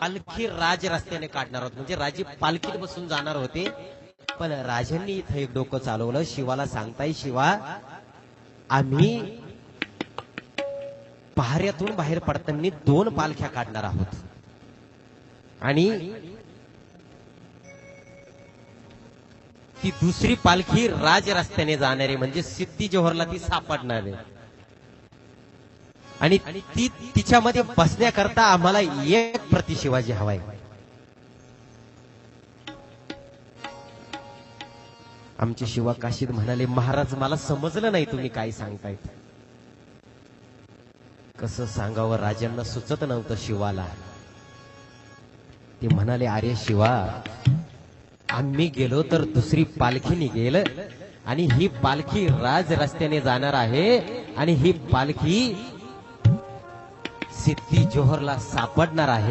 पालखी राज रस्त्याने काढणार होत म्हणजे राजे पालखीत बसून जाणार होते. पण राजांनी इथं एक डोकं चालवलं. शिवाला सांगताय शिवा आम्ही पहाऱ्यातून बाहेर पडताना दोन पालख्या काढणार आहोत. आणि ती दुसरी पालखी राज रस्त्याने जाणारी म्हणजे सिद्धी जोहरला ती सापडणार आहे. आणि ती तिच्यामध्ये बसण्याकरता आम्हाला एक प्रति शिवाजी हवाय. आमचे शिवा काशीद म्हणाले महाराज मला समजलं नाही तुम्ही काय सांगतायत कसं सांगावं राजांना सुचत नव्हतं शिवाला. ते म्हणाले अरे शिवा आम्ही गेलो तर दुसरी पालखी निघेल आणि ही पालखी राज रस्त्याने जाणार आहे आणि ही पालखी सिद्धी जोहरला सापडणार आहे.